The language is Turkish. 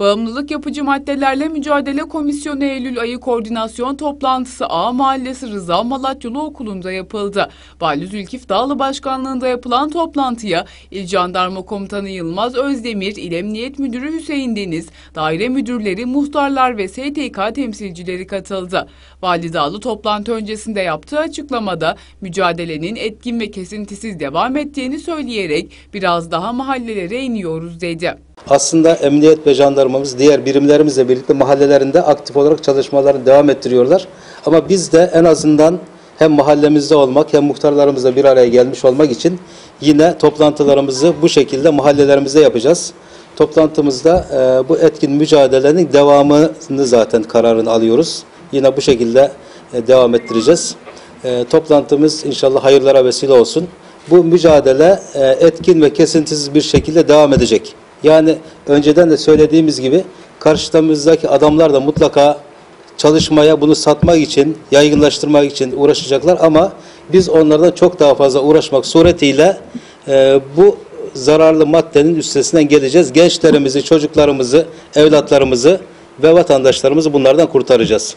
Bağımlılık yapıcı maddelerle mücadele komisyonu Eylül ayı koordinasyon toplantısı A Mahallesi Rıza Malatyolu Okulu'nda yapıldı. Vali Zülkif Dağlı Başkanlığında yapılan toplantıya İl Jandarma Komutanı Yılmaz Özdemir, İl Emniyet Müdürü Hüseyin Deniz, daire müdürleri, muhtarlar ve STK temsilcileri katıldı. Vali Dağlı toplantı öncesinde yaptığı açıklamada mücadelenin etkin ve kesintisiz devam ettiğini söyleyerek biraz daha mahallelere iniyoruz dedi. Aslında emniyet ve jandarmamız diğer birimlerimizle birlikte mahallelerinde aktif olarak çalışmalarını devam ettiriyorlar. Ama biz de en azından hem mahallemizde olmak hem muhtarlarımızla bir araya gelmiş olmak için yine toplantılarımızı bu şekilde mahallelerimizde yapacağız. Toplantımızda e, bu etkin mücadelenin devamını zaten kararını alıyoruz. Yine bu şekilde e, devam ettireceğiz. E, toplantımız inşallah hayırlara vesile olsun. Bu mücadele e, etkin ve kesintisiz bir şekilde devam edecek. Yani önceden de söylediğimiz gibi karşımızdaki adamlar da mutlaka çalışmaya bunu satmak için, yaygınlaştırmak için uğraşacaklar ama biz onlardan çok daha fazla uğraşmak suretiyle e, bu zararlı maddenin üstesinden geleceğiz. Gençlerimizi, çocuklarımızı, evlatlarımızı ve vatandaşlarımızı bunlardan kurtaracağız.